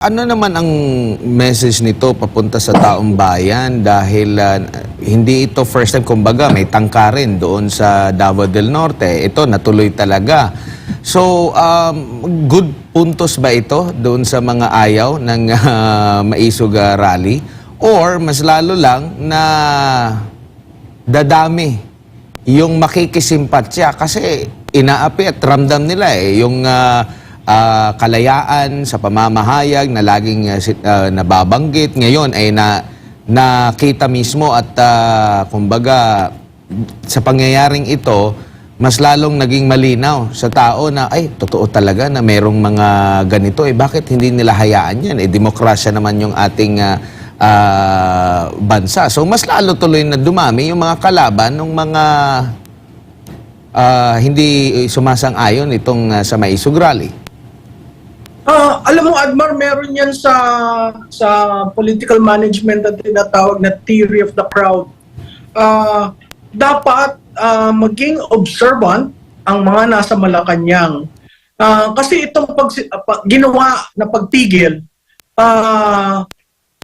Ano naman ang message nito papunta sa taong bayan dahil ah, hindi ito first time kumbaga may tangkarin doon sa Davao del Norte. Ito natuloy talaga. So um, good puntos ba ito doon sa mga ayaw ng ah, Maisog ah, rally or mas lalo lang na dadami yung makikisimpatya kasi inaapi at ramdam nila eh yung ah, ah, kalayaan sa pamamahayag na laging ah, nababanggit ngayon ay na nakita mismo at ah, kumbaga sa pangyayaring ito mas lalong naging malinaw sa tao na ay totoo talaga na merong mga ganito eh bakit hindi nila hayaan yan eh demokrasya naman yung ating ah, ah, bansa so mas lalo tuloy na dumami yung mga kalaban ng mga ah, hindi sumasang-ayon itong ah, sa. Ah, alam mo Admar, meron yan sa sa political management na tinatawag na theory of the crowd. Ah, dapat ah, maging observant ang mga nasa Malacanang. Ah, kasi itong pag, pag- ginawa na pagpigil, ah,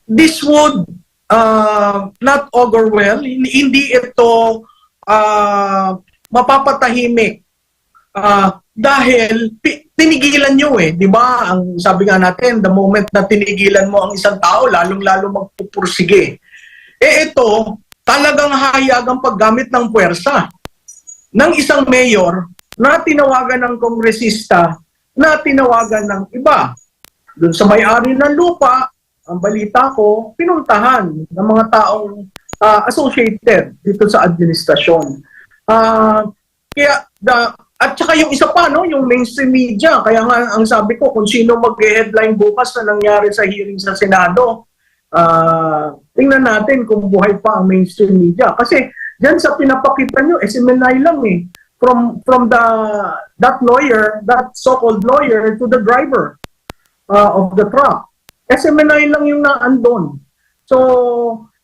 this would ah, not augur well. Hindi, ito ah, mapapatahimik Ah, dahil tinigilan nyo eh, di ba? Ang sabi nga natin, the moment na tinigilan mo ang isang tao, lalong-lalo magpupursige. Eh ito, talagang hayag ang paggamit ng puwersa ng isang mayor na tinawagan ng kongresista na tinawagan ng iba. Doon sa may-ari ng lupa, ang balita ko, pinuntahan ng mga taong ah, associated dito sa administrasyon. Ah, kaya the at saka yung isa pa no, yung mainstream media. Kaya nga ang sabi ko kung sino mag-headline bukas na nangyari sa hearing sa Senado, ah tingnan natin kung buhay pa ang mainstream media. Kasi diyan sa pinapakita nyo, SMNI lang eh. From from the that lawyer, that so-called lawyer to the driver uh, of the truck. SMNI lang yung naandon. So,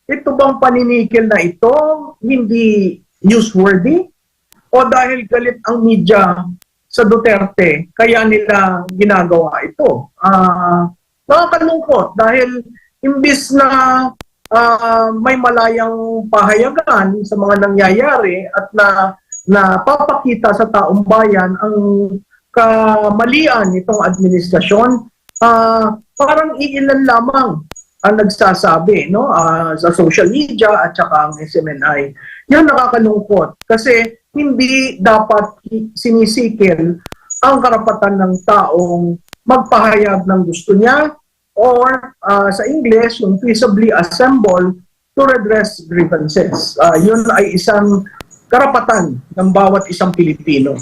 ito bang paninikil na ito hindi newsworthy? O dahil galit ang media sa Duterte, kaya nila ginagawa ito? Ah, nakakalungkot dahil imbis na ah, may malayang pahayagan sa mga nangyayari at na napapakita sa taong bayan ang kamalian nitong administrasyon, ah, parang iilan lamang ang nagsasabi no ah, sa social media at saka ang SMNI. Yan nakakalungkot kasi hindi dapat sinisikil ang karapatan ng taong magpahayag ng gusto niya or ah, sa English, yung peaceably assemble to redress grievances. Ah, yun ay isang karapatan ng bawat isang Pilipino.